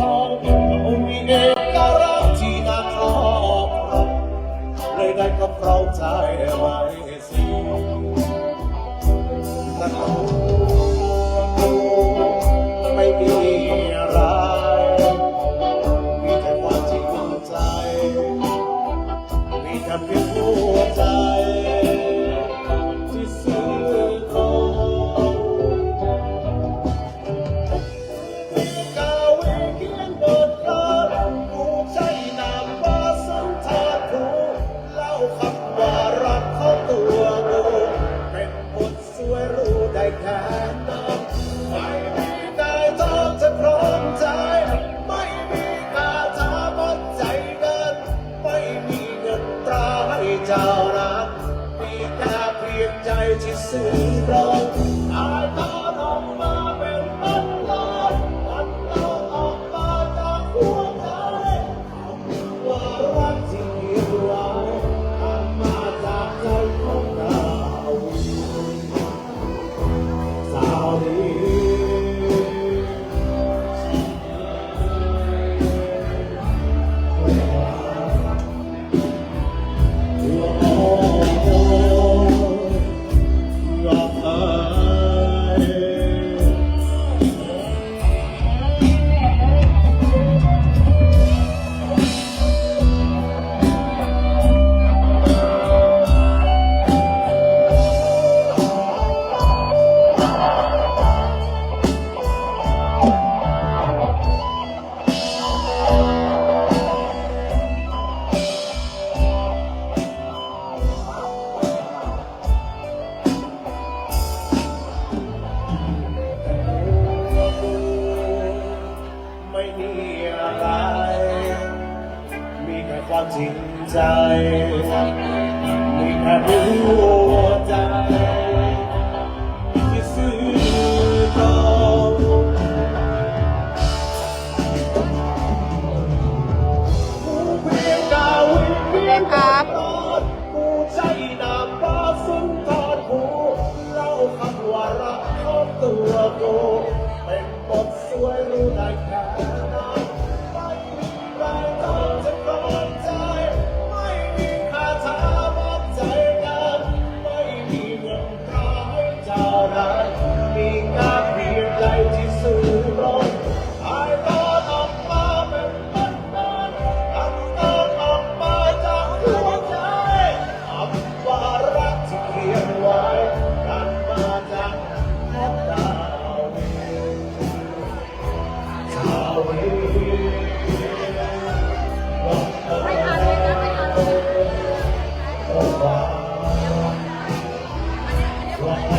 ทองเขามีเอกลักษณ์ที่น่าครอบเลยได้กับเราใจไว้สิแต่ตัวไม่มีอะไรมีแต่ความจริงใจมีแต่เพียง รักมีแค่เพียงใจที่ซื่อตรงอายตอนออกมาเป็นมันลอยมันลอยออกมาจากหัวใจคำว่ารักที่มีไว้ทำมาจากใจของเราสาวดี จริงใจมีแค่หัวใจที่ซื่อตรงกูเพียงดาวเพียงครับกูใจนามว่าสุนทรภูเล่าคำว่ารักของตัวกูเป็นบทสวยรู้ได้แค่ Oh.